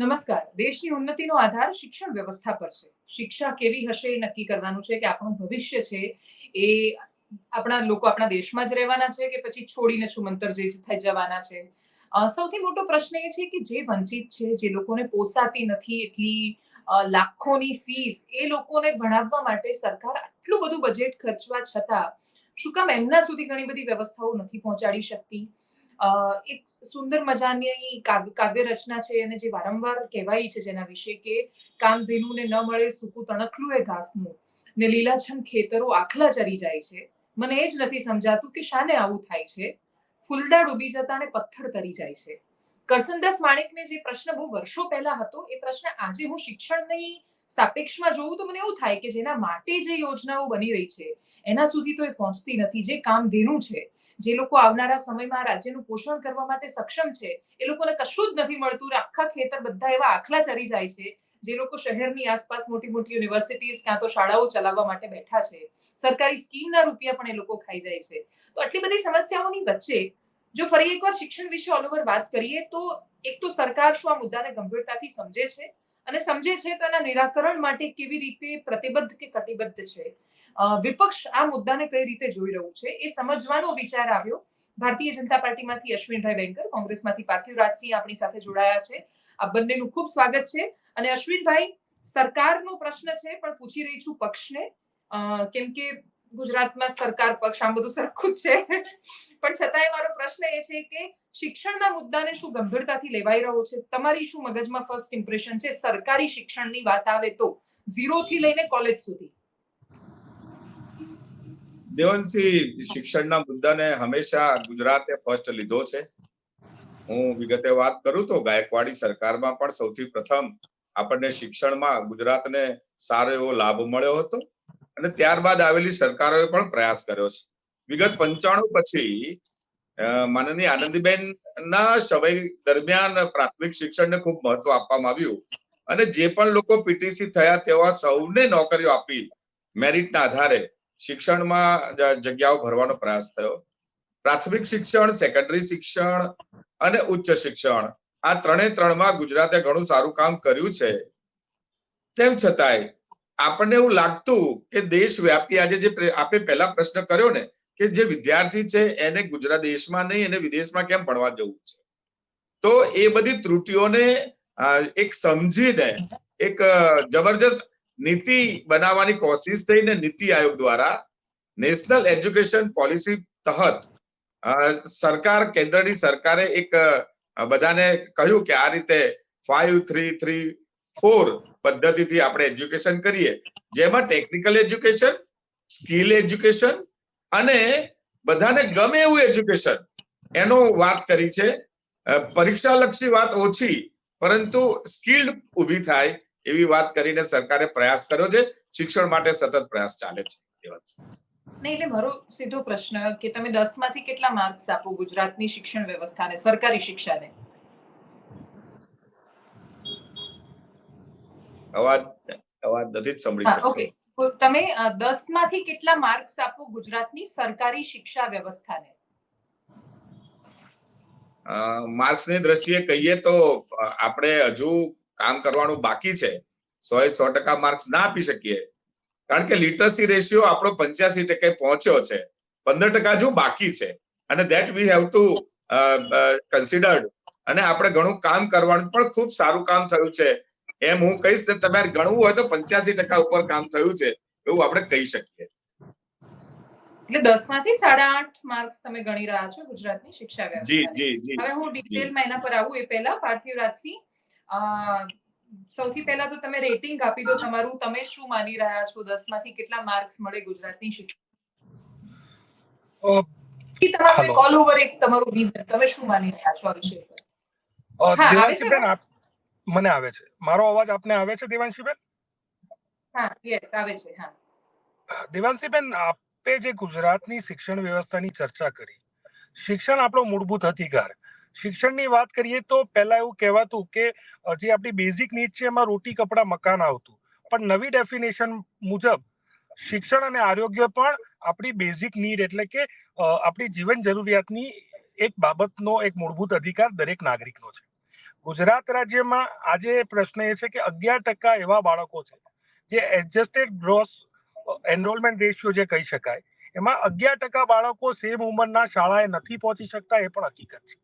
નમસ્કાર. દેશની ઉન્નતિનો આધાર શિક્ષણ વ્યવસ્થા પર છે. શિક્ષા કેવી હશે એ નક્કી કરવાનું છે કે આપણું ભવિષ્ય છે એ આપણા લોકો આપણા દેશમાં જ રહેવાના છે કે પછી છોડીને છુમંતર જે થઈ જવાના છે? સૌથી મોટો પ્રશ્ન એ છે કે જે વંચિત છે, જે લોકોને પોસાતી નથી એટલી લાખોની ફીસ એ લોકોને ભણાવવા માટે સરકાર આટલું બધું બજેટ ખર્ચવા છતાં શું કામ એમના સુધી ઘણી બધી વ્યવસ્થાઓ નથી પહોંચાડી શકતી? એક સુંદર મજાની કાવ્ય રચના છે અને જે વારંવાર કહેવાય છે જેના વિશે કે કામ ધેનુને ન મળે, સૂકું તણખલું એ ઘાસનું. ને લીલાછમ ખેતરો આખલા ચરી જાય છે. મને એ જ નથી સમજાતું કે શાને આવું થાય છે. ફૂલડા ડૂબી જતા ને પથ્થર તરી જાય છે. કરસનદાસ માણેકને જે પ્રશ્ન બહુ વર્ષો પહેલા હતો, એ પ્રશ્ન આજે હું શિક્ષણની સાપેક્ષમાં જોઉં તો મને એવું થાય કે જેના માટે જે યોજનાઓ બની રહી છે, એના સુધી તો એ પહોંચતી નથી, જે કામધેનુ છે. જે લોકો આવનારા સમયમાં રાજ્યનું પોષણ કરવા માટે સક્ષમ છે, એ લોકોને કશું જ નથી મળતું. આખા ખેતર બધા એવા આખલા ચરી જાય છે, જે લોકો શહેરની આસપાસ મોટી મોટી યુનિવર્સિટીઝ ક્યાં તો શાળાઓ ચલાવવા માટે બેઠા છે. સરકારી સ્કીમના રૂપિયા પણ એ લોકો ખાઈ જાય છે. તો આટલી બધી સમસ્યાઓની વચ્ચે જો ફરી એકવાર શિક્ષણ વિશે ઓલ વાત કરીએ, તો એક તો સરકાર શું આ મુદ્દાને ગંભીરતાથી સમજે છે? અને સમજે છે તો એના નિરાકરણ માટે કેવી રીતે પ્રતિબદ્ધ કે કટિબદ્ધ છે? વિપક્ષ આ મુદ્દાને કઈ રીતે જોઈ રહ્યું છે એ સમજવાનો વિચાર આવ્યો. ભારતીય જનતા પાર્ટીમાંથી અશ્વિનભાઈ વેંકર, કોંગ્રેસમાંથી પાર્થિવ રાજસિંહ આપણી સાથે જોડાયા છે. આ બંનેનું ખૂબ સ્વાગત છે. અને અશ્વિનભાઈ, સરકારનો પ્રશ્ન છે, પણ પૂછી રહી છું પક્ષને. કેમ કે ગુજરાતમાં સરકાર પક્ષ, આમ બધું સરખું જ છે. પણ છતાંય મારો પ્રશ્ન એ છે કે શિક્ષણના મુદ્દાને શું ગંભીરતાથી લેવાઈ રહ્યો છે? તમારી શું મગજમાં ફર્સ્ટ ઇમ્પ્રેશન છે? સરકારી શિક્ષણની વાત આવે તો ઝીરો થી લઈને કોલેજ સુધી. દેવનસિંહ શિક્ષણના મુદ્દાને હંમેશા ગુજરાતે ફર્સ્ટ લીધો છે. હું વિગતે વાત કરું તો ગાયકવાડી સરકારમાં પણ સૌથી પ્રથમ આપણને શિક્ષણમાં ગુજરાતને સારો એવો લાભ મળ્યો હતો અને ત્યારબાદ આવેલી સરકારોએ પણ પ્રયાસ કર્યો છે. વિગત પંચાણું પછી માનનીય આનંદીબેન ના સમય દરમિયાન પ્રાથમિક શિક્ષણને ખૂબ મહત્વ આપવામાં આવ્યું અને જે પણ લોકો પીટીસી થયા તેવા સૌને નોકરીઓ આપી, મેરિટના આધારે શિક્ષણમાં જગ્યાઓ ભરવાનો પ્રયાસ થયો. પ્રાથમિક શિક્ષણ સેકન્ડરી શિક્ષણ અને ઉચ્ચ શિક્ષણ આ ત્રણે ત્રણમાં ગુજરાતે ઘણું સારું કામ કર્યું છે. તેમ છતાંય આપણને એવું લાગતું કે દેશવ્યાપી આજે જે આપે પહેલા પ્રશ્ન કર્યો ને કે જે વિદ્યાર્થી છે એને ગુજરાત દેશમાં નહીં, એને વિદેશમાં કેમ ભણવા જવું છે? તો એ બધી ત્રુટીઓને એક સમજીને, એક જબરજસ્ત નીતિ બનાવવાની કોશિશ થઈને નીતિ આયોગ દ્વારા નેશનલ એજ્યુકેશન પોલિસી તહત સરકાર, કેન્દ્રની સરકારે એક બધાને કહ્યું કે આ રીતે ફાઈવ થ્રી થ્રી ફોર પદ્ધતિથી આપણે એજ્યુકેશન કરીએ, જેમાં ટેકનિકલ એજ્યુકેશન સ્કિલ એજ્યુકેશન અને બધાને ગમે એવું એજ્યુકેશન. એનો વાત કરી છે. પરીક્ષાલક્ષી વાત ઓછી, પરંતુ સ્કિલ્ડ ઊભી થાય એવી વાત કરીને સરકારે પ્રયાસ કર્યો છે. શિક્ષણ માટે સતત પ્રયાસ ચાલે છે. એ વાત નહીં એટલે મારો સીધો પ્રશ્ન કે તમે દસમાંથી કેટલા માર્ક્સ આપો ગુજરાતની શિક્ષણ વ્યવસ્થાને સરકારી શિક્ષાને? અવાજ અવાજ નથી સાંભળી શકતો. ઓકે તમે દસમાંથી કેટલા માર્ક્સ આપો ગુજરાતની સરકારી શિક્ષા વ્યવસ્થાને? માર્ક્સ માર્ક્સની દ્રષ્ટિએ કહીએ તો આપણે હજુ કામ કરવાનું બાકી છે સો એ સો ટકા માર્ક્સ ના આપી શકીએ. કારણ કે લિટરસી રેશિયો આપણો પંચ્યાસી ટકા પહોંચ્યો છે પંદર ટકા જો બાકી છે. અને that we have to considered અને આપણે ઘણું કામ કરવાનું પણ ખૂબ સારું કામ થયું છે. એમ હું કહીશ ને તમે ગણવું હોય તો પંચ્યાસી ટકા ઉપર કામ થયું છે એવું આપણે કહી શકીએ. એટલે દસમાંથી સાડા આઠ માર્ક્સ તમે ગણી રહ્યા છો ગુજરાતની શિક્ષા જી જી જી. હવે હું ડિટેલમાં એના પર આવું. એ પહેલા પાર્થિવ રાજસિંહ સૌથી પહેલા તો તમે રેટિંગ આપી દો તમારું. તમે શું માની રહ્યા છો? દસમાંથી કેટલા માર્ક્સ મળે ગુજરાતની શિક્ષણ? અ, તમારું ઓલ ઓવર એક તમારું વિઝન તમે શું માની રહ્યા છો આ વિષય હા, દેવાંશીબેન આપ મને આવે છે. મારો અવાજ આપને આવે છે દેવાંશીબેન? હા યસ આવે છે હા. દેવાંશીબેન આપે જે ગુજરાતની શિક્ષણ વ્યવસ્થાની ચર્ચા કરી શિક્ષણ આપણો મૂળભૂત અધિકાર. શિક્ષણની વાત કરીએ તો પહેલા એવું કહેવાતું કે જે આપણી બેઝિક નીડ છે એમાં રોટી, કપડાં, મકાન આવતું. પણ નવી ડેફિનેશન મુજબ શિક્ષણ અને આરોગ્ય પણ આપણી બેઝિક નીડ એટલે કે આપણી જીવન જરૂરિયાતની એક બાબતનો એક મૂળભૂત અધિકાર દરેક નાગરિકનો છે. ગુજરાત રાજ્યમાં આજે પ્રશ્ન એ છે કે અગિયાર ટકા એવા બાળકો છે જે એડજસ્ટેડ ગ્રોસ એનરોલમેન્ટ રેશિયો જે કહી શકાય, એમાં અગિયાર ટકા બાળકો સેમ ઉંમરના શાળાએ નથી પહોંચી શકતા, એ પણ હકીકત છે.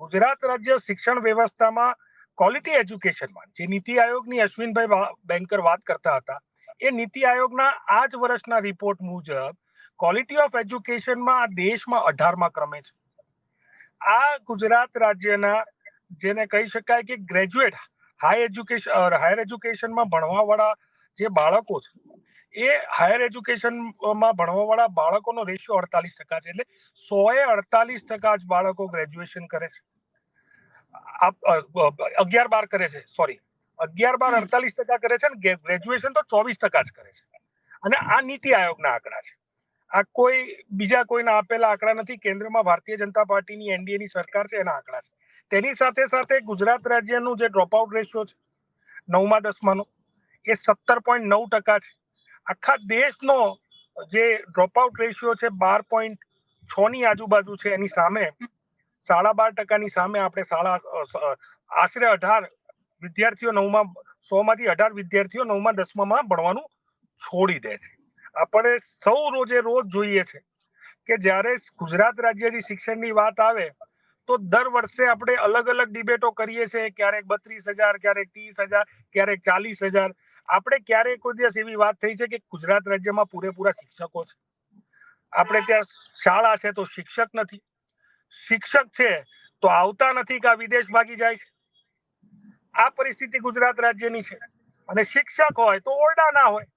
ગુજરાત રાજ્ય શિક્ષણ વ્યવસ્થામાં ક્વોલિટી એજ્યુકેશનમાં જે નીતિ આયોગની અશ્વિનભાઈ બેન્કર વાત કરતા હતા, એ નીતિ આયોગના આ જ વર્ષના રિપોર્ટ મુજબ ક્વોલિટી ઓફ એજ્યુકેશનમાં આ દેશમાં અઢારમા ક્રમે છે. આ ગુજરાત રાજ્યના, જેને કહી શકાય કે ગ્રેજ્યુએટ હાઈ એજ્યુકેશન હાયર એજ્યુકેશનમાં ભણવાવાળા જે બાળકો છે એ હાયર એજ્યુકેશનમાં ભણવાવાળા બાળકોનો રેશિયો અડતાલીસ ટકા છે. એટલે સોએ અડતાલીસ ટકા જ બાળકો ગ્રેજ્યુએશન કરે છે. અગિયાર બાર કરે છે સોરી અગિયાર બાર અડતાલીસ ટકા કરે છે ને ગ્રેજ્યુએશન તો ચોવીસ ટકા જ કરે છે. અને આ નીતિ આયોગના આંકડા છે. આ કોઈ બીજા કોઈના આપેલા આંકડા નથી. કેન્દ્રમાં ભારતીય જનતા પાર્ટીની એનડીએની સરકાર છે એના આંકડા છે. તેની સાથે સાથે ગુજરાત રાજ્યનું જે ડ્રોપ આઉટ રેશિયો છે નવમા દસમાનો એ સત્તર પોઈન્ટ નવ ટકા છે. આખા દેશનો જે ડ્રોપ આઉટ રેશિયો છે બાર પોઈન્ટ છ ની આજુબાજુ છે એની સામે, સાડા બાર ટકાની સામે આપણે સાડા આશરે અઢાર વિદ્યાર્થીઓ નવમાં સો માંથી અઢાર વિદ્યાર્થીઓ નવમાં દસમામાં ભણવાનું છોડી દે છે. આપણે સૌ રોજે રોજ જોઈએ છે કે જ્યારે ગુજરાત રાજ્યની શિક્ષણની વાત આવે, તો દર વર્ષે આપણે અલગ અલગ ડિબેટો કરીએ છીએ, ક્યારેક બત્રીસ હજાર, ક્યારેક ત્રીસ હજાર, ક્યારેક ચાલીસ હજાર. આપણે ક્યારેક કોઈ દિવસ એવી વાત થઈ છે કે ગુજરાત રાજ્યમાં પૂરેપૂરા શિક્ષકો છે. આપણે ત્યાં શાળા છે તો શિક્ષક નથી. શિક્ષક છે તો આવતા નથી કે આ વિદેશ ભાગી જાય છે. આ પરિસ્થિતિ ગુજરાત રાજ્યની છે. અને શિક્ષક હોય તો ઓરડા ના હોય.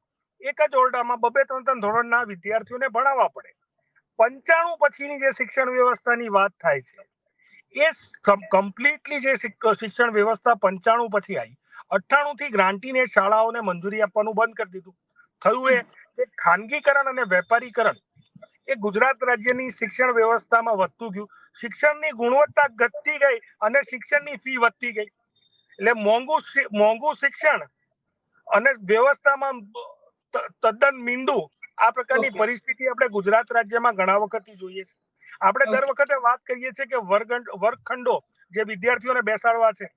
એક જ ઓરડામાં બબે ત્રણ ત્રણ ધોરણના વિદ્યાર્થીઓને ભણાવવા પડે. પંચાણું પછીની જે શિક્ષણ વ્યવસ્થાની વાત થાય છે, એ કમ્પ્લીટલી જે શિક્ષણ વ્યવસ્થા પંચાણું પછી આવી. અઠ્ઠાણું થી ગ્રાન્ટીને શાળાઓને મંજૂરી આપવાનું બંધ કરી દીધું. થયું એ કે ખાનગીકરણ અને વેપારીકરણ એ ગુજરાત રાજ્યની શિક્ષણ વ્યવસ્થામાં વધતું ગયું. શિક્ષણની ગુણવત્તા ઘટતી ગઈ અને શિક્ષણની ફી વધતી ગઈ. એટલે મોંઘું મોંઘું શિક્ષણ અને વ્યવસ્થામાં તદ્દન મીંડું આ પ્રકારની પરિસ્થિતિ આપણે ગુજરાત રાજ્યમાં ઘણા વખતથી જોઈએ છે. આપણે દર વખતે વાત કરીએ છીએ કે વર્ગ વર્ગખંડો જે વિદ્યાર્થીઓને બેસાડવા છે.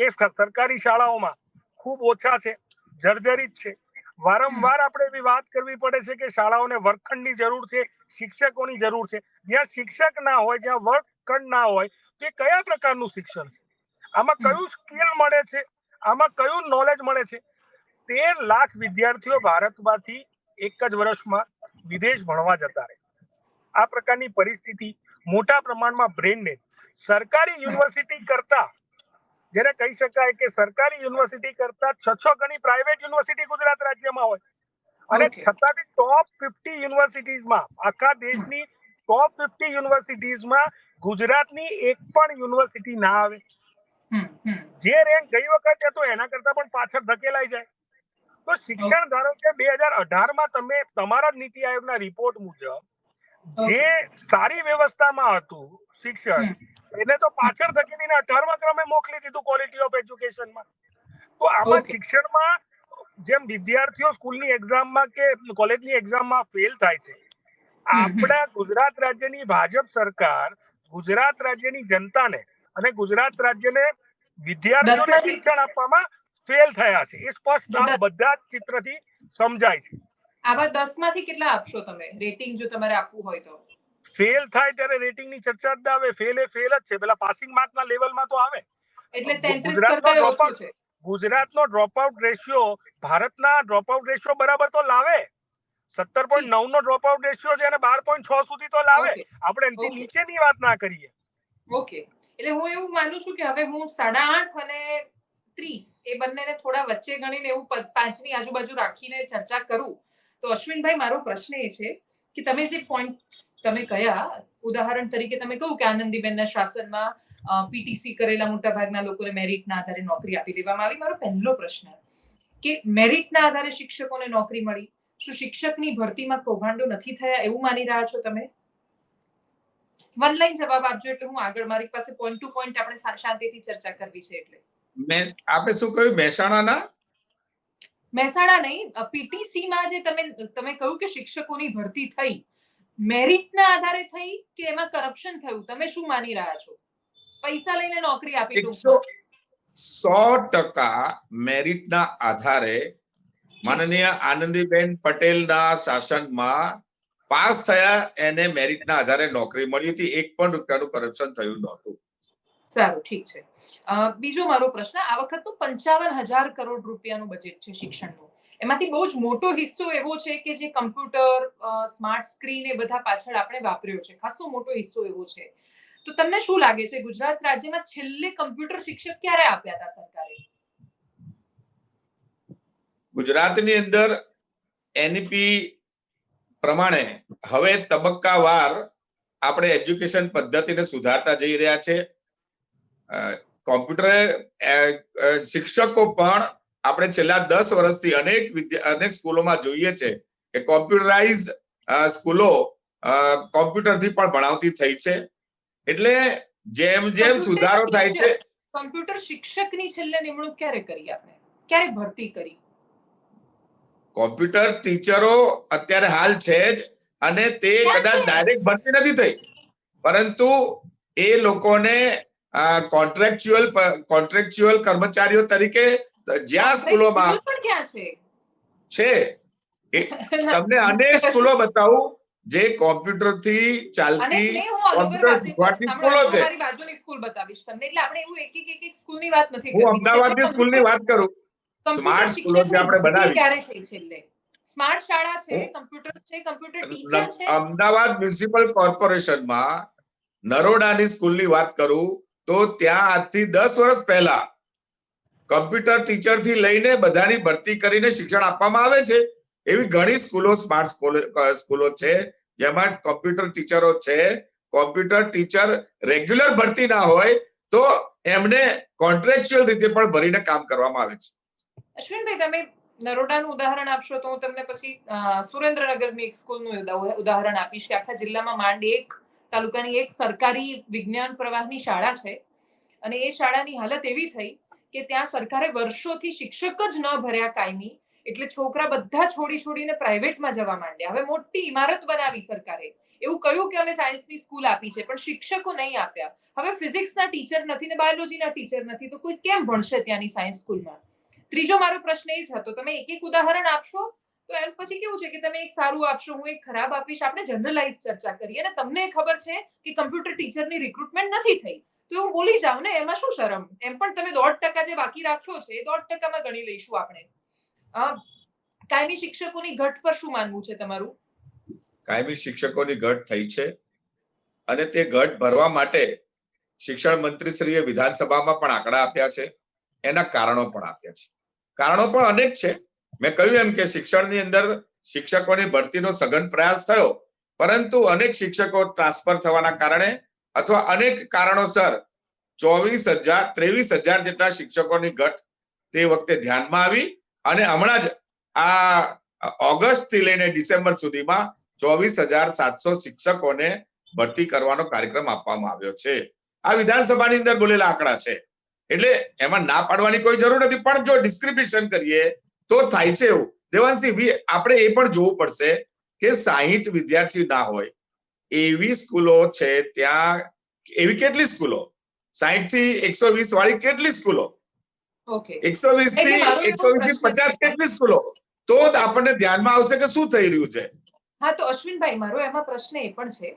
એ સરકારી શાળાઓમાં ખૂબ ઓછા છે જર્જરિત છે. વારંવાર આપણે એવી વાત કરવી પડે છે કે શાળાઓને વર્ગખંડની જરૂર છે શિક્ષકોની જરૂર છે. જ્યાં શિક્ષક ના હોય જ્યાં વર્ગખંડ ના હોય તે કયા પ્રકારનું શિક્ષણ છે? આમાં કયું સ્કિલ મળે છે? આમાં કયું નોલેજ મળે છે? તેર લાખ વિદ્યાર્થીઓ ભારતમાંથી એક જ વર્ષમાં વિદેશ ભણવા જતા રહે. આ પ્રકારની પરિસ્થિતિ મોટા પ્રમાણમાં બ્રેનને સરકારી યુનિવર્સિટી કરતા જેને કહી શકાય કે સરકારી યુનિવર્સિટી કરતા છ છ ગણી પ્રાઇવેટ યુનિવર્સિટી ગુજરાત રાજ્યમાં હોય. અને છતાં બી ટોપ ફિફ્ટી યુનિવર્સિટીઝમાં આખા દેશની ટોપ ફિફ્ટી યુનિવર્સિટીઝમાં ગુજરાતની એક પણ યુનિવર્સિટી ના આવે. જે રેન્ક ગઈ વખતે હતો એના કરતા પણ પાછળ ધકેલાઈ જાય. તો શિક્ષણ ધારો કે બે હજાર અઢારમાં તમે તમારા નીતિ આયોગના રિપોર્ટ મુજબ જે સારી વ્યવસ્થામાં હતું શિક્ષણ એને તો પાછળ ધકેલીને અઢારમા ક્રમે મોકલી દીધું ક્વોલિટી ઓફ એજ્યુકેશનમાં તો આમાં શિક્ષણમાં જેમ વિદ્યાર્થીઓ સ્કૂલની એક્ઝામમાં કે કોલેજની એક્ઝામમાં ફેલ થાય છે આપણા ગુજરાત રાજ્યની ભાજપ સરકાર ગુજરાત રાજ્યની જનતાને અને ગુજરાત રાજ્યને વિદ્યાર્થીઓને શિક્ષણ આપવામાં ફેલ થયા છે. એ સ્પષ્ટ બધા જ ચિત્રથી સમજાય છે. આવા દસમાંથી કેટલા આપશો તમે? રેટિંગ જો તમારે આપવું હોય તો. ફેલ થાય ત્યારે રેટિંગની ચર્ચા જ આવે. ફેલ એ ફેલ જ છે. પેલા પાસિંગ માર્કના લેવલમાં તો આવે. એટલે તેત્રીસ ગુજરાતનો ડ્રોપ આઉટ રેશિયો ભારતના ડ્રોપઆઉટ રેશિયો બરાબર તો લાવે. સત્તર પોઈન્ટ નવ નો ડ્રોપઆઉટ રેશિયો છે અને બાર પોઈન્ટ છ સુધી તો લાવે. આપણે એનાથી. નીચેની વાત ના કરીએ. ઓકે. એટલે હું એવું માનું છું કે હવે હું સાડા આઠ અને ત્રીસ એ બંનેને થોડા વચ્ચે ગણીને એવું પાંચની આજુબાજુ રાખીને ચર્ચા કરું. તો અશ્વિનભાઈ મારો પ્રશ્ન એ છે કે તમે જે પોઈન્ટ તમે કયા, ઉદાહરણ તરીકે તમે કહ્યું કે આનંદીબેનના શાસનમાં પીટીસી કરેલા મોટા ભાગના લોકોને મેરિટના આધારે નોકરી આપી દેવામાં આવી. મારો પહેલો પ્રશ્ન, કે મેરિટના આધારે શિક્ષકોને નોકરી મળી, શું શિક્ષકની ભરતીમાં કૌભાંડો નથી થયા એવું માની રહ્યા છો તમે? વન લાઈન જવાબ આપજો એટલે હું આગળ મારી પાસે પોઈન્ટ ટુ પોઈન્ટ આપણે શાંતિથી ચર્ચા કરવી છે એટલે. મેં, આપે શું કહ્યું? મહેસાણાના મહેસાણા નહીં પીટીસી માં જે તમે તમે કહ્યું કે શિક્ષકોની ભરતી થઈ મેરિટના આધારે થઈ કે એમાં કરપ્શન થયું? તમે શું માની રહ્યા છો? પૈસા લઈને નોકરી આપી સો ટકા મેરિટના આધારે માનનીય આનંદીબેન પટેલના શાસનમાં પાસ થયા એને મેરિટના આધારે નોકરી મળી હતી. એક પણ રૂપિયાનું કરપ્શન થયું નહોતું. સારું, ઠીક છે. બીજો મારો પ્રશ્ન, આ વખતનું પંચાવન હજાર કરોડ રૂપિયાનું બજેટ છે શિક્ષણનું. એમાંથી બહુ જ મોટો હિસ્સો એવો છે કે જે કમ્પ્યુટર સ્માર્ટ સ્ક્રીન એ બધા પાછળ આપણે વાપર્યો છે. ખાસો મોટો હિસ્સો એવો છે. તો તમને શું લાગે છે, ગુજરાત રાજ્યમાં છેલ્લે કમ્પ્યુટર શિક્ષક ક્યારે આપ્યા હતા સરકારે? ગુજરાતની અંદર એનપી પ્રમાણે હવે તબક્કાવાર આપણે એજ્યુકેશન પદ્ધતિને સુધારતા જઈ રહ્યા છે. કોમ્પ્યુટર શિક્ષકો પણ આપણે છેલ્લા દસ વર્ષથી અનેક અનેક સ્કૂલોમાં જોઈએ છે કે કોમ્પ્યુટરાઇઝ સ્કૂલો કોમ્પ્યુટર કોમ્પ્યુટરથી પણ ભણાવતી થઈ છે. એટલે જેમ જેમ સુધારો થાય છે. કોમ્પ્યુટર શિક્ષકની છેલ્લે નિમણૂક ક્યારે કરી આપણે? ક્યારે ભરતી કરી? કોમ્પ્યુટર ટીચરો અત્યારે હાલ છે જ અને તે કદાચ ડાયરેક્ટ ભરતી નથી થઈ. પરંતુ એ લોકોને કોન્ટ્રાક્ચ્યુઅલ કોન્ટ્રાક્ચ્યુઅલ કર્મચારીઓ તરીકે જ્યાં સ્કૂલોમાં છે? તમને અનેક સ્કૂલો બતાવું જે કોમ્પ્યુટરથી ચાલતી કોમ્પ્યુટર શીખવાડતી સ્કૂલો છે. બાજુની સ્કૂલ બતાવીશ તમને. એટલે આપણે એવું એક એક એક એક સ્કૂલની વાત નથી હું અમદાવાદની સ્કૂલની વાત કરું. સ્માર્ટ સ્કૂલો જે આપણે બનાવી. ક્યારે થઈ છેલ્લે? સ્માર્ટ શાળા છે કમ્પ્યુટર છે કમ્પ્યુટર ટીચર છે? અમદાવાદ મ્યુનિસિપલ કોર્પોરેશનમાં નરોડાની સ્કૂલની વાત કરું. તો ત્યાં આજથી દસ વર્ષ પહેલા કમ્પ્યુટર ટીચરથી લઈને બધાની ભરતી કરીને શિક્ષણ આપવામાં આવે છે. એવી ઘણી સ્કૂલો સ્માર્ટ સ્કૂલો છે, જેમાં કોમ્પ્યુટર ટીચરો છે. કોમ્પ્યુટર ટીચર રેગ્યુલર ભરતી ના હોય તો એમને કોન્ટ્રાક્ચ્યુઅલ રીતે પણ ભરીને કામ કરવામાં આવે છે. અશ્વિનભાઈ, તમે નરોડાનું ઉદાહરણ આપશો તો હું તમને પછી સુરેન્દ્રનગરની એક સ્કૂલનું ઉદા- ઉદાહરણ આપીશ કે આખા જિલ્લામાં માંડ એક તાલુકાની એક સરકારી વિજ્ઞાન પ્રવાહની શાળા છે. અને એ શાળાની હાલત એવી થઈ કે ત્યાં સરકારે વર્ષોથી શિક્ષક જ ન ભર્યા કાયમી, એટલે છોકરા બધા છોડી છોડીને પ્રાઇવેટમાં જવા માંડ્યા. હવે મોટી ઇમારત બનાવી સરકારે. એવું કહ્યું કે અમે સાયન્સની સ્કૂલ આપી છે, પણ શિક્ષકો નહીં આપ્યા. હવે ફિઝિક્સના ટીચર નથી ને બાયોલોજીના ટીચર નથી, તો કોઈ કેમ ભણશે ત્યાંની સાયન્સ સ્કૂલમાં? ત્રીજો મારો પ્રશ્ન એ જ હતો. તમે એક એક ઉદાહરણ આપશો? તો એમ પછી કેવું છે કે તમે એક સારું આપશો, હું એક ખરાબ આપીશ, આપણે જનરલાઇઝ ચર્ચા કરીએ અને તમને ખબર છે કે કમ્પ્યુટર ટીચરની રિક્રુટમેન્ટ નથી થઈ. તો હું બોલી જાઉં ને, એમાં શું શરમ? એમ પણ તમે દોઢ ટકા જે બાકી રાખ્યો છે, એ દોઢ ટકામાં ગણી લઈશું આપણે. કાયમી શિક્ષકોની ઘટ પર શું માનવું છે તમારું? કાયમી શિક્ષકોની ઘટ થઈ છે અને તે ઘટ ભરવા માટે શિક્ષણ મંત્રી શ્રીએ વિધાનસભામાં પણ આંકડા આપ્યા છે, એના કારણો પણ આપ્યા છે. કારણો પણ અનેક છે. મેં કહ્યું એમ કે શિક્ષણની અંદર શિક્ષકોની ભરતીનો સઘન પ્રયાસ થયો, પરંતુ અનેક શિક્ષકો ટ્રાન્સફર થવાના કારણે અથવા અનેક કારણોસર ચોવીસ હજાર, ત્રેવીસ હજાર જેટલા શિક્ષકોની ઘટ તે વખતે ધ્યાનમાં આવી અને હમણાં જ આ ઓગસ્ટથી લઈને ડિસેમ્બર સુધીમાં ચોવીસ હજાર સાતસો શિક્ષકોને ભરતી કરવાનો કાર્યક્રમ આપવામાં આવ્યો છે. આ વિધાનસભાની અંદર બોલેલા આંકડા છે. એટલે એમાં ના પાડવાની કોઈ જરૂર નથી. પણ જો ડિસ્ક્રિપ્શન કરીએ તો થાય છે એવું. દેવાંશી આપણે એ પણ જોવું પડશે કે સાહીઠ વિદ્યાર્થી ના હોય એવી સ્કૂલો છે ત્યાં એવી કેટલી સ્કૂલો? સાહીઠથી એકસો વીસ વાળી કેટલી સ્કૂલો? એકસો વીસથી એકસો વીસથી પચાસ કેટલી સ્કૂલો? તો જ આપણને ધ્યાનમાં આવશે કે શું થઈ રહ્યું છે. હા તો અશ્વિનભાઈ મારો એમાં પ્રશ્ન એ પણ છે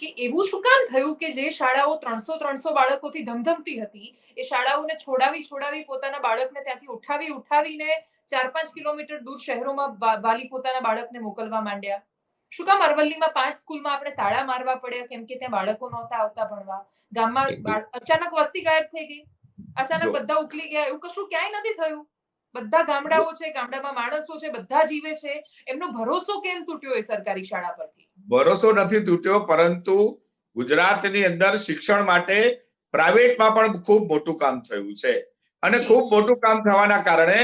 કે એવું શું કામ થયું કે જે શાળાઓ ત્રણસો ત્રણસો બાળકોથી ધમધમતી હતી એ શાળાઓને છોડાવી છોડાવી પોતાના બાળકને ત્યાંથી ઉઠાવી ઉઠાવીને ચાર પાંચ કિલોમીટર દૂર શહેરોમાં વાલી પોતાના બાળકને મોકલવા માંડ્યા. શું કામ અરવલ્લીમાં પાંચ સ્કૂલમાં આપણે તાળા મારવા પડ્યા? કેમ કે ત્યાં બાળકો નહોતા આવતા ભણવા. ગામમાં અચાનક વસ્તી ગાયબ થઈ ગઈ. અચાનક બધા ઉકલી ગયા. એવું કશું ક્યાંય નથી થયું. બધા ગામડાઓ છે ગામડામાં માણસો છે બધા જીવે છે. એમનો ભરોસો કેમ તૂટ્યો એ સરકારી શાળા પરથી? ભરોસો નથી તૂટ્યો પરંતુ ગુજરાતની અંદર શિક્ષણ માટે પ્રાઇવેટમાં પણ ખૂબ મોટું કામ થયું છે. અને ખૂબ મોટું કામ થવાના કારણે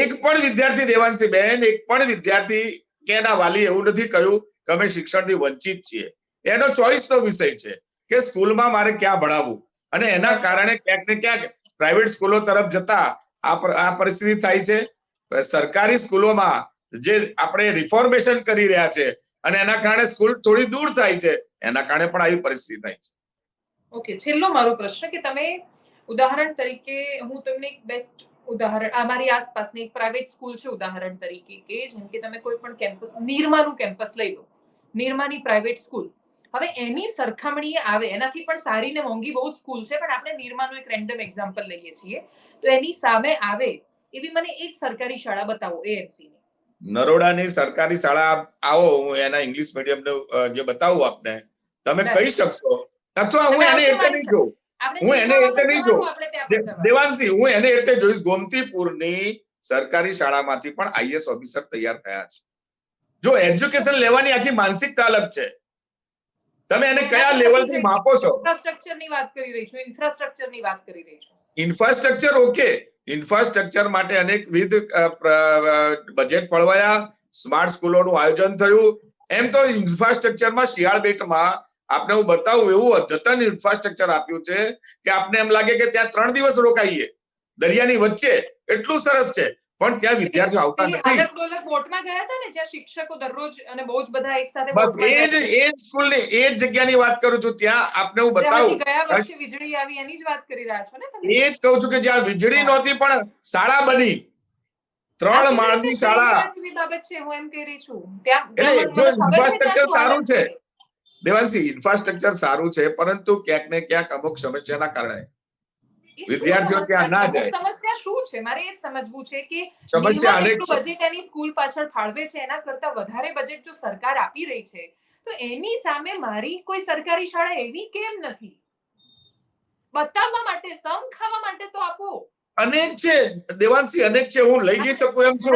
એક પણ વિદ્યાર્થી દેવાંશી બેન. એક પણ વિદ્યાર્થી કે એના વાલી એવું નથી કહ્યું કે અમે શિક્ષણથી વંચિત છીએ. એનો ચોઈસ નો વિષય છે કે સ્કૂલમાં મારે ક્યાં ભણાવવું? અને એના કારણે ક્યાંક ને ક્યાંક પ્રાઇવેટ સ્કૂલો તરફ જતા આ પરિસ્થિતિ થાય છે. સરકારી સ્કૂલોમાં જે આપણે રિફોર્મેશન કરી રહ્યા છે અને એના કારણે સ્કૂલ થોડી દૂર થાય છે, એના કારણે પણ આવી પરિસ્થિતિ થાય છે. ઓકે છેલ્લો મારો પ્રશ્ન કે તમે ઉદાહરણ તરીકે હું તમને એક બેસ્ટ ઉદાહરણ અમારી આસપાસની એક પ્રાઇવેટ સ્કૂલ છે ઉદાહરણ તરીકે કે જેમ કે તમે કોઈ પણ કેમ્પસ નિરમાનું કેમ્પસ લઈ લો નિરમાની પ્રાઇવેટ સ્કૂલ હવે એની સરખામણીએ આવે એનાથી પણ સારી ને મોંઘી બહુ જ સ્કૂલ છે પણ આપણે નિરમાનું એક રેન્ડમ એક્ઝામ્પલ લઈએ છીએ. તો એની સામે આવે એવી મને એક સરકારી શાળા બતાવો એએમસી ની. નરોડાની સરકારી શાળા આવો હું એના ઇંગ્લિશ મીડિયમ જે બતાવું આપને તમે. કહી શકશો. અથવા હું એને એટલે નહીં જોઉં. હું એને એટલે નહીં જોઉં. દેવાંશી હું એને એટલે જોઈશ ગોમતીપુરની સરકારી શાળામાંથી પણ આઈએસ ઓફિસર તૈયાર થયા છે. જો એજ્યુકેશન લેવાની આખી માનસિકતા અલગ છે. તમે એને કયા લેવલથી માપો છો? ઇન્ફ્રાસ્ટ્રક્ચરની વાત કરી રહી છું ઇન્ફ્રાસ્ટ્રક્ચરની વાત કરી રહી છું. ઇન્ફ્રાસ્ટ્રક્ચર ઓકે ઇન્ફ્રાસ્ટ્રક્ચર માટે અનેકવિધ અ, બજેટ ફળવાયા. સ્માર્ટ સ્કૂલોનું આયોજન થયું. એમ તો ઇન્ફ્રાસ્ટ્રક્ચરમાં શિયાળ આપણે હું બતાવું એવું અદ્યતન ઇન્ફ્રાસ્ટ્રક્ચર આપ્યું છે કે આપને એમ લાગે કે ત્યાં ત્રણ દિવસ રોકાઈએ. દરિયાની વચ્ચે એટલું સરસ છે પણ ત્યાં વિદ્યાર્થીઓ આવતા નથી. બોટમાં ગયા હતા ને જ્યાં શિક્ષકો દરરોજ અને બહુ જ બધા એક સાથે બસ એ જ એ જ સ્કૂલની એ જ જગ્યાની વાત કરું છું ત્યાં આપને હું. બતાવું. ગયા વર્ષે વીજળી આવી એની જ વાત કરી રહ્યા છો ને તમે? એ જ કહું છું કે જ્યાં વીજળી નહોતી પણ શાળા બની. ત્રણ માળની શાળા. બાબત છે હું એમ કહી રહી છું. ત્યાં એટલે જો શું સારું છે. દેવાંશી ઇન્ફ્રાસ્ટ્રક્ચર સારું છે પરંતુ ક્યાંક ને ક્યાંક અમુક સમસ્યાના કારણે. વિદ્યાર્થીઓ ત્યાં ના જાય. સમસ્યા શું છે? મારે એ સમજવું છે કે સમસ્યા અનેક બજેટ એની સ્કૂલ પાછળ ફાળવે છે એના કરતા વધારે બજેટ જો સરકાર આપી રહી છે તો એની સામે મારી કોઈ સરકારી શાળા એવી કેમ નથી? બતાવવા માટે સમ ખાવા માટે તો આપો. અનેક છે. દેવાંશી અનેક છે. હું લઈ જઈ શકું એમ છું.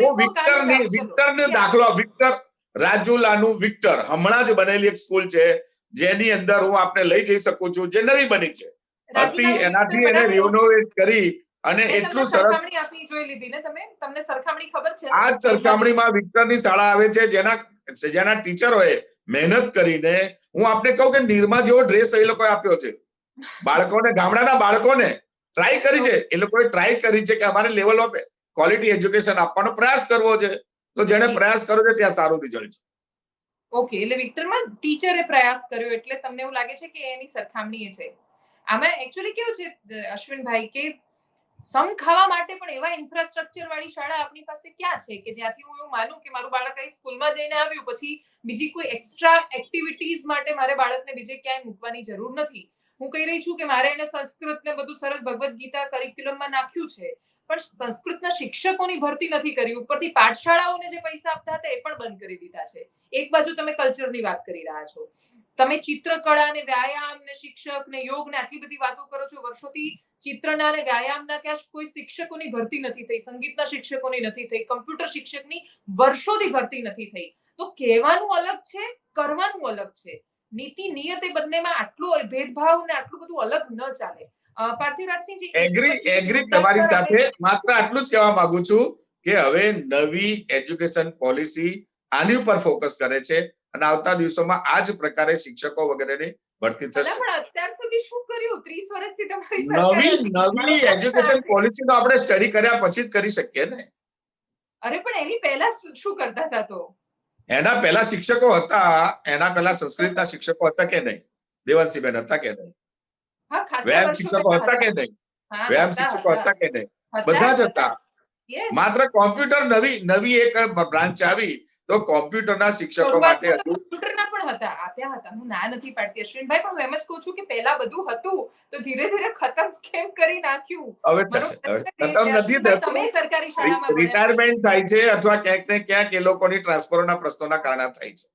હું વિક્ટર. વિક્ટર ને દાખલો વિક્ટર રાજુલાનું વિક્ટર. હમણાં જ બનેલી એક સ્કૂલ છે જેની અંદર હું આપને લઈ જઈ શકું છું જે નવી બની છે. હતી એનાથી એને રિનોવેટ કરી અને એટલું સરસ સરખામણી આપી જોઈ લીધી ને તમે? તમને સરખામણી ખબર છે? આ સરખામણીમાં વિક્ટરની શાળા આવે છે જેના જેના ટીચરોએ મહેનત કરીને હું આપને કહું કે નિરમા જેવો ડ્રેસ એ લોકોએ આપ્યો છે. બાળકોને ગામડાના બાળકોને ટ્રાય કરી છે. એ લોકોએ ટ્રાય કરી છે કે અમારે લેવલ ઓફ ક્વોલિટી એજ્યુકેશન આપવાનો પ્રયાસ કરવો છે. તો જેને પ્રયાસ કર્યો છે ત્યાં સારું રિઝલ્ટ છે. ઓકે એટલે વિક્ટરમાં ટીચરે પ્રયાસ કર્યો એટલે તમને એવું લાગે છે કે એની સરખામણી એ છે? આમાં એકચ્યુઅલી કેવું છે અશ્વિનભાઈ કે સમ ખાવા માટે પણ એવા ઇન્ફ્રાસ્ટ્રક્ચર વાળી શાળા આપની પાસે ક્યાં છે? કે જ્યાંથી હું એવું માનું કે મારું બાળક અહીં સ્કૂલમાં જઈને આવ્યું પછી બીજી કોઈ એક્સ્ટ્રા એક્ટિવિટીઝ માટે મારે બાળકને બીજે ક્યાંય મૂકવાની જરૂર નથી. હું કહી રહી છું કે મારે એને સંસ્કૃત ને બધું સરસ ભગવદ્ ગીતા કરિક્યુલમમાં નાખ્યું છે. પણ સંસ્કૃતના શિક્ષકોની ભરતી નથી કરી. ઉપરથી પાઠશાળાઓને જે પૈસા આપતા હતા એ પણ બંધ કરી દીધા છે. એક બાજુ તમે કલ્ચરની વાત કરી રહ્યા છો. તમે ચિત્રકળા ને વ્યાયામ ને શિક્ષક ને યોગ ને આટલી બધી વાતો કરો છો. વર્ષોથી ચિત્રના અને વ્યાયામના ક્યાં કોઈ શિક્ષકોની ભરતી નથી થઈ. સંગીતના શિક્ષકોની નથી થઈ. કમ્પ્યુટર શિક્ષકની વર્ષોથી ભરતી નથી થઈ. તો કહેવાનું અલગ છે, કરવાનું અલગ છે. નીતિ નિયત બંનેમાં આટલો ભેદભાવ ને આટલું બધું અલગ ન ચાલે. પાર્થિવરાજસિંહજી એગ્રી એગ્રી તમારી સાથે. માત્ર આટલું જ કહેવા માંગુ છું કે હવે નવી એજ્યુકેશન પોલિસી આની ઉપર ફોકસ કરે છે અને આવતા દિવસોમાં આ જ પ્રકારે શિક્ષકો વગેરેની ભરતી થશે. પણ અત્યાર સુધી શું કર્યું? 30 વર્ષથી તમારી નવી નવી એજ્યુકેશન પોલિસી તો આપણે સ્ટડી કર્યા પછી જ કરી શકીએ ને. અરે પણ એની પહેલા શું કરતા હતા તો? એના પહેલા શિક્ષકો હતા એના પહેલા સંસ્કૃતના શિક્ષકો હતા કે નહીં? દેવાંશીબેન હતા કે નહીં? વ્યાયામ શિક્ષકો હતા કે નહીં? વ્યાયામ શિક્ષકો હતા. કે નહીં? બધા જ હતા. માત્ર કોમ્પ્યુટર નવી નવી એક બ્રાન્ચ આવી તો કોમ્પ્યુટરના શિક્ષકો માટે હતું. કોમ્પ્યુટરના પણ હતા. આપ્યા હતા. હું ના નથી પાડતી અશ્વિનભાઈ પણ હું એમ જ કહું છું કે પહેલા બધું હતું તો ધીરે ધીરે ખતમ કેમ કરી નાખ્યું? હવે થશે. ખતમ નથી થતું. તમે સરકારી શાળામાં રિટાયરમેન્ટ થાય છે અથવા ક્યાંક ને ક્યાંક એ લોકોની ટ્રાન્સફરના પ્રશ્નોના કારણે થાય છે.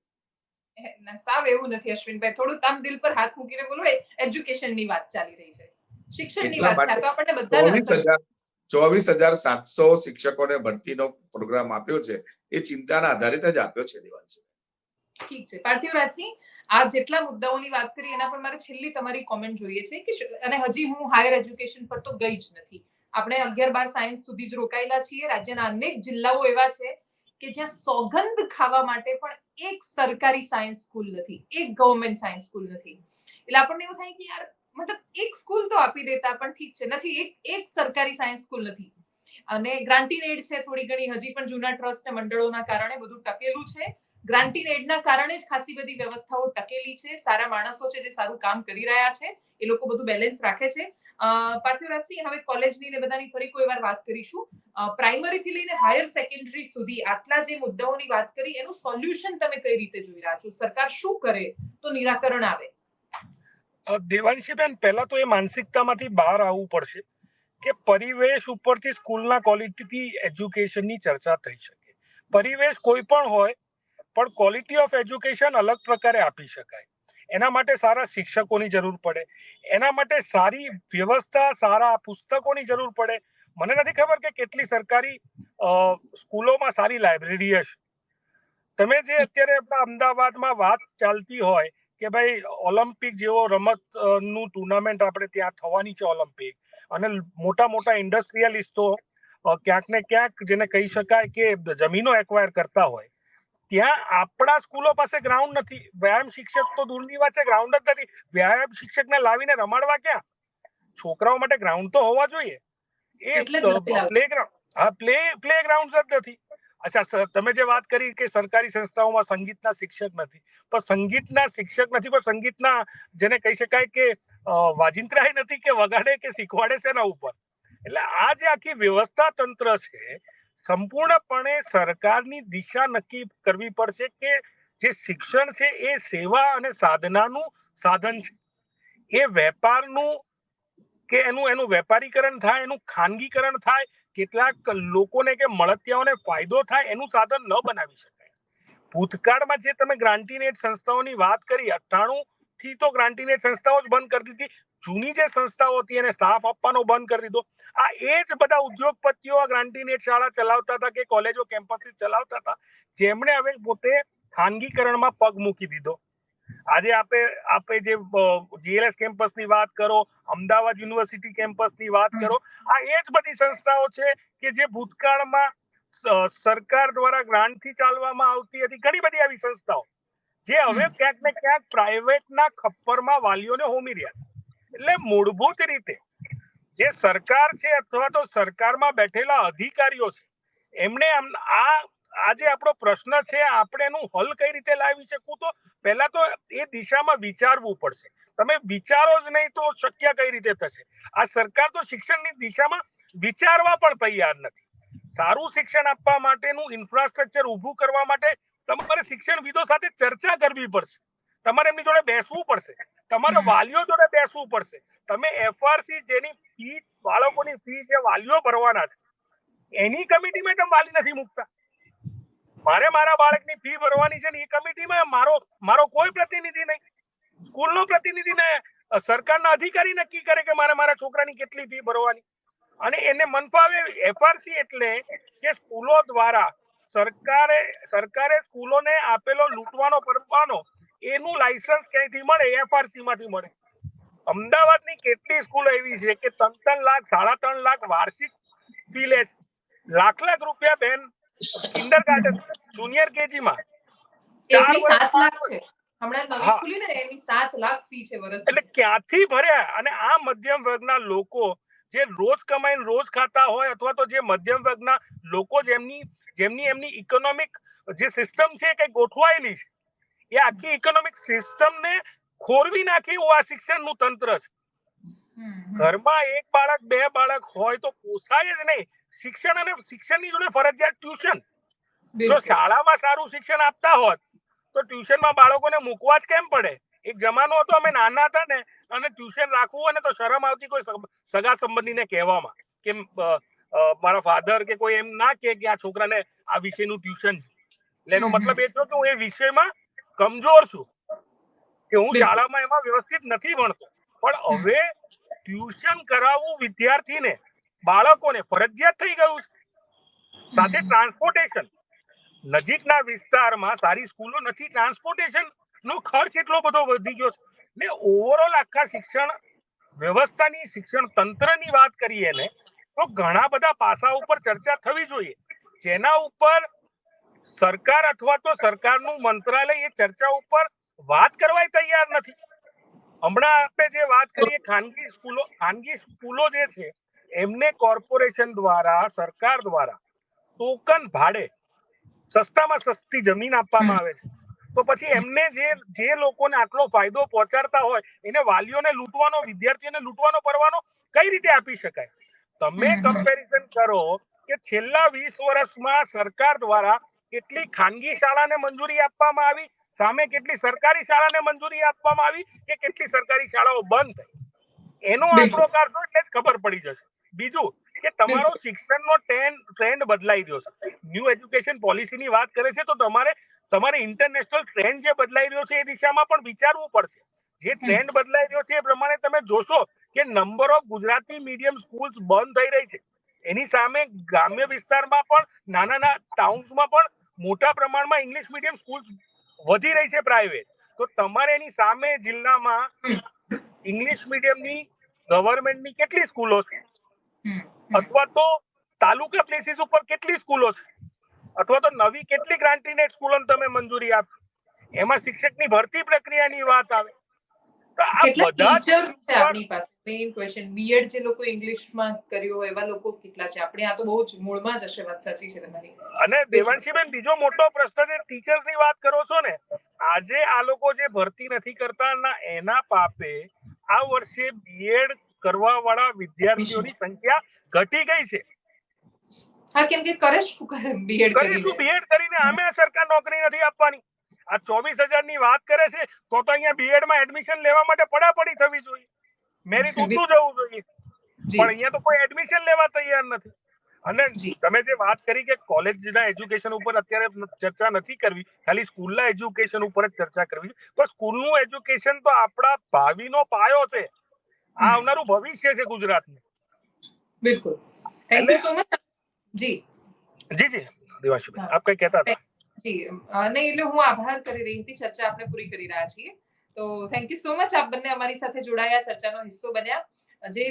સાવ એવું નથી અશ્વિનભાઈ. થોડું આમ દિલ પર હાથ મૂકીને બોલો એજ્યુકેશનની વાત ચાલી રહી છે. શિક્ષણની વાત છે. તો આપણને બધાને ચોવીસ હજાર સાતસો શિક્ષકોને ભરતીનો પ્રોગ્રામ આપ્યો છે. એ ચિંતાના આધારિત જ આપ્યો છે દેવાંશી ઠીક છે. પાર્થિવરાજસિંહ આ જેટલા મુદ્દાઓની વાત કરી એના પર મારે છેલ્લી તમારી કોમેન્ટ જોઈએ છે કે અને હજી હું હાયર એજ્યુકેશન પર તો ગઈ જ નથી. આપણે અગિયાર બાર સાયન્સ સુધી જ રોકાયેલા છીએ. રાજ્યના અનેક જિલ્લાઓ એવા છે કે જ્યાં સોગંદ ખાવા માટે પણ એક સરકારી સાયન્સ સ્કૂલ નથી, એક ગવર્મેન્ટ સાયન્સ સ્કૂલ નથી. એટલે આપણને એવું થાય કે યાર, મતલબ એક સ્કૂલ તો આપી દેતા, પણ ઠીક છે, નથી, એક એક સરકારી સાયન્સ સ્કૂલ નથી. અને ગ્રાન્ટીન એડ છે થોડી ઘણી, હજી પણ જૂના ટ્રસ્ટ ને મંડળોના કારણે બધું ટકેલું છે. ગ્રાન્ટીન એડના કારણે જ ખાસી બધી વ્યવસ્થાઓ ટકેલી છે. સારા માણસો છે જે સારું કામ કરી રહ્યા છે. એ લોકો બધું બેલેન્સ રાખે છે. પાર્થિવરાજસિંહ હવે કોલેજની ને બધાની ફરી કોઈ વાર વાત કરીશું. પ્રાઇમરી થી લઈને હાયર સેકન્ડરી સુધી આટલા જે મુદ્દાઓની વાત કરી, એનું સોલ્યુશન તમે કઈ રીતે જોઈ રહ્યા છો? સરકાર શું કરે તો નિરાકરણ આવે? દેવાંશી બેન પહેલા તો એ માનસિકતામાંથી બહાર આવવું પડશે કે પરિવેશ ઉપરથી સ્કૂલના ક્વોલિટી એજ્યુકેશનની ચર્ચા થઈ શકે. પરિવેશ કોઈ પણ હોય, પણ ક્વોલિટી ઓફ એજ્યુકેશન અલગ પ્રકારે આપી શકાય. એના માટે સારા શિક્ષકોની જરૂર પડે. એના માટે સારી વ્યવસ્થા, સારા પુસ્તકોની જરૂર પડે. મને નથી ખબર કે કેટલી સરકારી સ્કૂલોમાં સારી લાઇબ્રેરી હશે. તમે જે અત્યારે આપણા અમદાવાદમાં વાત ચાલતી હોય કે ભાઈ ઓલિમ્પિક જેવો રમતનું ટુર્નામેન્ટ આપણે ત્યાં થવાની છે ઓલિમ્પિક અને મોટા મોટા ઇન્ડસ્ટ્રીયલિસ્ટો ક્યાંક ને ક્યાંક જેને કહી શકાય કે જમીનો એક્વાયર કરતા હોય ત્યાં આપણા સ્કૂલો પાસે ગ્રાઉન્ડ નથી. વ્યાયામ શિક્ષક તો દૂરની વાત છે ગ્રાઉન્ડ જ નથી. વ્યાયામ શિક્ષકને લાવીને રમાડવા ક્યાં? છોકરાઓ માટે ગ્રાઉન્ડ તો હોવા જોઈએ. એ. પ્લે ગ્રાઉન્ડ હા પ્લે પ્લે ગ્રાઉન્ડ જ નથી. અચ્છા તમે જે વાત કરી કે સરકારી સંસ્થાઓમાં સંગીતના શિક્ષક નથી. પણ સંગીતના શિક્ષક નથી પણ સંગીતના જેને કહી શકાય કે વાજિંત્રાય નથી કે વગાડે કે શીખવાડે છે એના ઉપર. એટલે આ જે આખી વ્યવસ્થા તંત્ર છે સંપૂર્ણપણે સરકારની દિશા નક્કી કરવી પડશે કે જે શિક્ષણ છે એ સેવા અને સાધનાનું સાધન છે. એ વેપારનું કે એનું એનું વેપારીકરણ થાય, એનું ખાનગીકરણ થાય, કેટલાક લોકોને કે મળતિયાઓને ફાયદો થાય, એનું સાધન ન બનાવી શકાય. ભૂતકાળમાં જે તમે ગ્રાન્ટીનેટ સંસ્થાઓની વાત કરી, અઠ્ઠાણું થી તો ગ્રાન્ટીનેટ સંસ્થાઓ જ બંધ કરી દીધી. જૂની જે સંસ્થાઓ હતી એને સ્ટાફ આપવાનો બંધ કરી દીધો. આ એ જ બધા ઉદ્યોગપતિઓ આ ગ્રાન્ટીનેટ શાળા ચલાવતા હતા કે કોલેજો કેમ્પસીસ ચલાવતા હતા, જેમણે હવે પોતે ખાનગીકરણમાં પગ મૂકી દીધો. આજે આપે આપે જે જીએલએસ કેમ્પસની વાત કરો, અમદાવાદ યુનિવર્સિટી કેમ્પસની વાત કરો, આ એ જ બધી સંસ્થાઓ છે કે જે ભૂતકાળમાં સરકાર દ્વારા ગ્રાન્ટથી ચાલવામાં આવતી હતી. ઘણી બધી આવી સંસ્થાઓ. જે હવે ક્યાંક ને ક્યાંક પ્રાઇવેટના ખપ્પરમાં વાલીઓને હોમી રહ્યા એટલે મૂળભૂત રીતે જે સરકાર છે અથવા તો સરકારમાં બેઠેલા અધિકારીઓ છે આમ- આ આ જે આપણો પ્રશ્ન છે, આપણે એનું હલ કઈ રીતે લાવી શકું તો પહેલા તો એ દિશામાં વિચારવું પડશે. તમે વિચારો જ નહીં તો શક્ય કઈ રીતે થશે. આ સરકાર તો શિક્ષણની દિશામાં વિચારવા પણ તૈયાર નથી. સારું શિક્ષણ આપવા માટેનું ઇન્ફ્રાસ્ટ્રક્ચર ઊભું કરવા માટે તમારે શિક્ષણવિદો સાથે ચર્ચા કરવી પડશે. તમારે એમની જોડે બેસવું પડશે. તમારે વાલીઓ જોડે બેસવું પડશે. તમે એફઆરસી જેની ફી બાળકોની ફી જે વાલીઓ ભરવાના છે એની કમિટીમાં તમે વાલી નથી મૂકતા? મારે મારા બાળકની ફી ભરવાની છે ને એ કમિટીમાં મારો મારો કોઈ પ્રતિનિધિ નહીં. સ્કૂલનો પ્રતિનિધિ ને સરકારના અધિકારી નક્કી કરે કે મારે મારા છોકરાની કેટલી ફી ભરવાની. અને એને મન ફાવે એફઆરસી એટલે કે સ્કૂલો દ્વારા સરકારે સરકારે સ્કૂલોને આપેલો લૂંટવાનો પરવાનો એનું લાયસન્સ ક્યાંયથી મળે? એફઆરસી માંથી મળે. અમદાવાદની કેટલી સ્કૂલો એવી છે કે ત્રણ ત્રણ લાખ સાડા ત્રણ લાખ વાર્ષિક ફી લે છે. લાખ લાખ રૂપિયા બેન કિન્ડર ગાર્ડન જુનિયર છે. વર્ષ એટલે ક્યાંથી ભર્યા? અને આ મધ્યમ વર્ગના લોકો જે રોજ કમાઈને રોજ ખાતા હોય અથવા તો જે મધ્યમ વર્ગના લોકો જેમની જેમની એમની ઇકોનોમિક જે સિસ્ટમ છે કે ગોઠવાયેલી છે એ આખી ઇકોનોમિક સિસ્ટમને ખોરવી નાખી એવું આ શિક્ષણનું તંત્ર છે. ઘરમાં એક બાળક બે બાળક હોય તો પોસાય જ નહીં. શિક્ષણ અને શિક્ષણની જોડે ફરજિયાત ટ્યુશન જો શાળામાં સારું શિક્ષણ આપતા હોત તો ટ્યુશનમાં બાળકોને મૂકવા જ કેમ પડે? એક જમાનો હતો અમે નાના હતા ને અને ટ્યુશન રાખવું અને તો શરમ આવતી કોઈ સગા સંબંધીને કહેવામાં. કે મારા ફાધર કે કોઈ એમ ના કે આ છોકરાને આ વિષયનું ટ્યુશન છે. એટલે એનો. મતલબ એ થયો કે હું એ વિષયમાં કમજોર છું. કે હું શાળામાં એમાં વ્યવસ્થિત નથી ભણતો. પણ હવે ટ્યુશન કરાવવું વિદ્યાર્થીને બાળકોને ફરજિયાત થઈ ગયું છે. સાથે ટ્રાન્સપોર્ટેશન નજીકના વિસ્તારમાં સારી સ્કૂલો નથી ટ્રાન્સપોર્ટેશન નો ખર્ચ એટલો બધો વધી ગયો છે. ને ઓવરઓલ આખા શિક્ષણ વ્યવસ્થાની શિક્ષણ તંત્રની વાત કરીએ ને તો ઘણા બધા પાસા ઉપર ચર્ચા થવી જોઈએ. જેના ઉપર સરકાર અથવા તો સરકારનું મંત્રાલય એ ચર્ચા ઉપર વાત કરવા તૈયાર નથી. હમણાં આપણે જે વાત કરીએ ખાનગી સ્કૂલો ખાનગી સ્કૂલો જે છે એમને કોર્પોરેશન દ્વારા સરકાર દ્વારા ટોકન ભાડે સસ્તામાં સસ્તી જમીન આપવામાં આવે છે. તો પછી એમને જે જે લોકોને આટલો ફાયદો પહોંચાડતા હોય એને વાલીઓને લૂંટવાનો વિદ્યાર્થીઓને લૂંટવાનો પરવાનો કઈ રીતે આપી શકાય? તમે. કમ્પેરિઝન કરો કે છેલ્લા વીસ વર્ષમાં સરકાર દ્વારા કેટલી ખાનગી શાળાને મંજૂરી આપવામાં આવી સામે કેટલી સરકારી શાળાને મંજૂરી આપવામાં આવી કે કેટલી સરકારી શાળાઓ બંધ થઈ? એનો. આંકડો કાઢશો એટલે જ ખબર પડી જશે. બીજું કે તમારો શિક્ષણનો ટ્રેન્ડ ટ્રેન્ડ બદલાઈ રહ્યો છે. ન્યૂ એજ્યુકેશન પોલિસીની વાત કરે છે તો તમારે તમારે ઇન્ટરનેશનલ ટ્રેન્ડ જે બદલાઈ રહ્યો છે એ દિશામાં પણ વિચારવું પડશે. જે ટ્રેન્ડ બદલાઈ રહ્યો છે એ પ્રમાણે તમે જોશો કે number of Gujarati medium schools બંધ થઈ રહી છે. એની સામે ગ્રામ્ય વિસ્તારમાં પણ નાના ટાઉન્સમાં પણ મોટા પ્રમાણમાં ઇંગ્લિશ મીડિયમ સ્કૂલ્સ વધી રહી છે પ્રાઇવેટ તો તમારે એની સામે જિલ્લામાં ઇંગ્લિશ મીડિયમની ગવર્મેન્ટની કેટલી સ્કૂલો છે. અથવા તો તાલુકા પ્લેસીસ ઉપર કેટલી સ્કૂલો છે અથવા તો નવી કેટલી ગ્રાન્ટીને સ્કૂલોને તમે મંજૂરી આપશો? એમાં શિક્ષકની ભરતી પ્રક્રિયાની વાત આવે. તો આ બધા છે આપણી પાસે? મેઇન ક્વેશ્ચન બીએડ જે લોકો ઇંગ્લિશમાં કર્યું હોય એવા લોકો કેટલા છે? આપણે આ તો બહુ જ મૂળમાં જ હશે વાત સાચી છે તમારી. અને દેવાંશીબેન બીજો મોટો પ્રશ્ન છે ટીચર્સની વાત કરો છો ને આજે આ લોકો જે ભરતી નથી કરતા ના એના પાપે આ વર્ષે બીએડ કરવા વાળા વિદ્યાર્થીઓની સંખ્યા ઘટી ગઈ છે. હા કેમ કે કરે શું કરે? બીએડ કરીને. બીએડ કરીને આમે સરકાર નોકરી નથી આપવાની. આ ચોવીસ હજારની વાત કરે છે તો તો અહીંયા બીએડમાં એડમિશન લેવા માટે પડાપડી થવી જોઈએ. મેરિટ ઊંચું જવું જોઈએ. પણ અહીંયા તો કોઈ એડમિશન લેવા તૈયાર નથી. અને તમે જે વાત કરી કે કોલેજના એજ્યુકેશન ઉપર અત્યારે ચર્ચા નથી કરવી ખાલી સ્કૂલના એજ્યુકેશન ઉપર જ ચર્ચા કરવી. પણ સ્કૂલનું એજ્યુકેશન તો આપણા ભાવિનો પાયો છે. આ આવનારું ભવિષ્ય છે ગુજરાતનું. બિલકુલ. થેન્ક યુ સો મચ જી. જી જી. દેવાંશુબેન આપ કઈ કહેતા હતા? જી. નહીં એટલે હું આભાર કરી રહી હતી. ચર્ચા આપણે પૂરી કરી રહ્યા છીએ. તો થેન્ક યુ સો મચ આપ બંને અમારી સાથે જોડાયા ચર્ચાનો હિસ્સો બન્યા. જે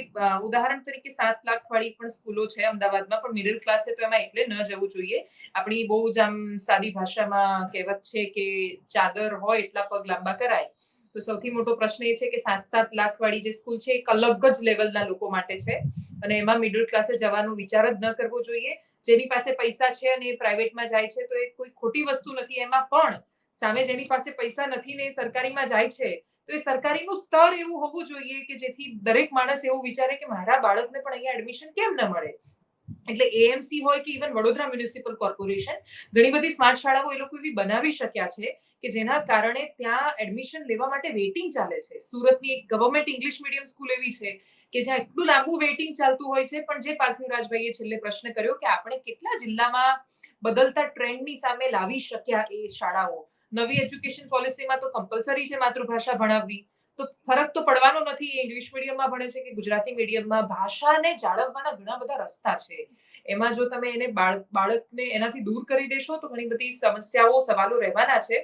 ઉદાહરણ તરીકે સાત લાખ વાળી પણ સ્કૂલો છે અમદાવાદમાં પણ મિડલ છે તો એમાં એટલે ન જવું જોઈએ. આપણી બહુ જ આમ સાદી ભાષામાં કહેવત છે કે ચાદર હોય એટલા પગ લાંબા કરાય. તો સૌથી મોટો પ્રશ્ન એ છે કે સાત સાત લાખ વાળી જે સ્કૂલ છે એક અલગ જ લેવલના લોકો માટે છે. અને એમાં મિડલ ક્લાસે જવાનો વિચાર જ ન કરવો જોઈએ. જેની પાસે પૈસા છે અને એ પ્રાઇવેટમાં જાય છે, તો એ કોઈ ખોટી વસ્તુ નથી. એમાં પણ સામે જેની પાસે પૈસા નથી ને એ સરકારીમાં જાય છે, તો એ સરકારીનું સ્તર એવું હોવું જોઈએ કે જેથી દરેક માણસ એવું વિચારે કે મારા બાળકને પણ અહીંયા એડમિશન કેમ ન મળે? એટલે એએમસી હોય કે ઇવન વડોદરા મ્યુનિસિપલ કોર્પોરેશન ઘણી બધી સ્માર્ટ શાળાઓ એ લોકો એવી બનાવી શક્યા છે કે જેના કારણે ત્યાં એડમિશન લેવા માટે વેઇટિંગ ચાલે છે. સુરતની એક ગવર્મેન્ટ ઇંગ્લિશ મીડિયમ સ્કૂલ એવી છે કે જ્યાં એટલું લાંબુ વેઇટિંગ ચાલતું હોય છે, પણ જે પાર્થિવરાજભાઈએ છેલ્લે પ્રશ્ન કર્યો કે આપણે કેટલા જિલ્લામાં બદલતા ટ્રેન્ડની સામે લાવી શક્યા એ શાળાઓ? નવી એજ્યુકેશન પોલિસીમાં તો કમ્પલસરી છે માતૃભાષા ભણાવવી. તો ફરક તો પડવાનો નથી ઇંગ્લિશ મીડિયમમાં ભણે છે કે ગુજરાતી મીડિયમમાં ભાષાને જાળવવાના ઘણા બધા રસ્તા છે. એમાં જો તમે એને બાળકને એનાથી દૂર કરી દેશો, તો ઘણી બધી સમસ્યાઓ, સવાલો રહેવાના છે.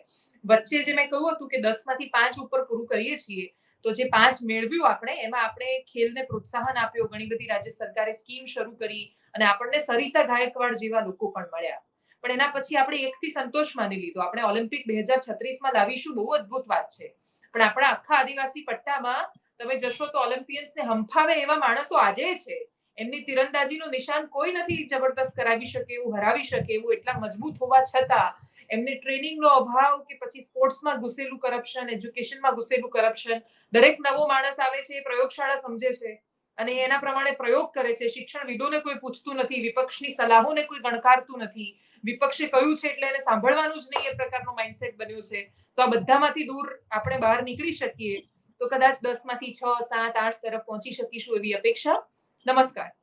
વચ્ચે જે મેં કહ્યું હતું કે દસમાંથી પાંચ ઉપર પૂરું કરીએ છીએ તો જે પાંચ મેળવ્યું આપણે, એમાં આપણે ખેલને પ્રોત્સાહન આપ્યો. ઘણી બધી રાજ્ય સરકારે સ્કીમ શરૂ કરી અને આપણને સરિતા ગાયકવાડ જેવા લોકો પણ મળ્યા. પણ એના પછી આપણે એકથી સંતોષ માની લીધો. આપણે ઓલિમ્પિક બે હજાર છત્રીસમાં લાવીશું, બહુ અદ્ભુત વાત છે. પણ આપણા આખા આદિવાસી પટ્ટામાં તમે જશો તો ઓલિમ્પિયન્સને હંફાવે એવા માણસો આજે છે. એમની તીરંદાજીનું નિશાન કોઈ નથી જબરદસ્ત કરાવી શકે એવું, હરાવી શકે એવું, એટલા મજબૂત હોવા છતાં એમની ટ્રેનિંગનો અભાવ કે પછી સ્પોર્ટ્સમાં ઘૂસેલું કરપ્શન એજ્યુકેશનમાં ઘૂસેલું કરપ્શન દરેક નવો માણસ આવે છે, એ પ્રયોગશાળા સમજે છે અને એના પ્રમાણે પ્રયોગ કરે છે. શિક્ષણવિદોને કોઈ પૂછતું નથી, વિપક્ષની સલાહોને કોઈ ગણકારતું નથી. વિપક્ષે કહ્યું છે એટલે એને સાંભળવાનું જ નહીં એ પ્રકારનો માઇન્ડસેટ બન્યો છે. તો આ બધામાંથી દૂર આપણે બહાર નીકળી શકીએ તો કદાચ દસમાંથી છ, સાત, આઠ તરફ પહોંચી શકીશું એવી અપેક્ષા. નમસ્કાર.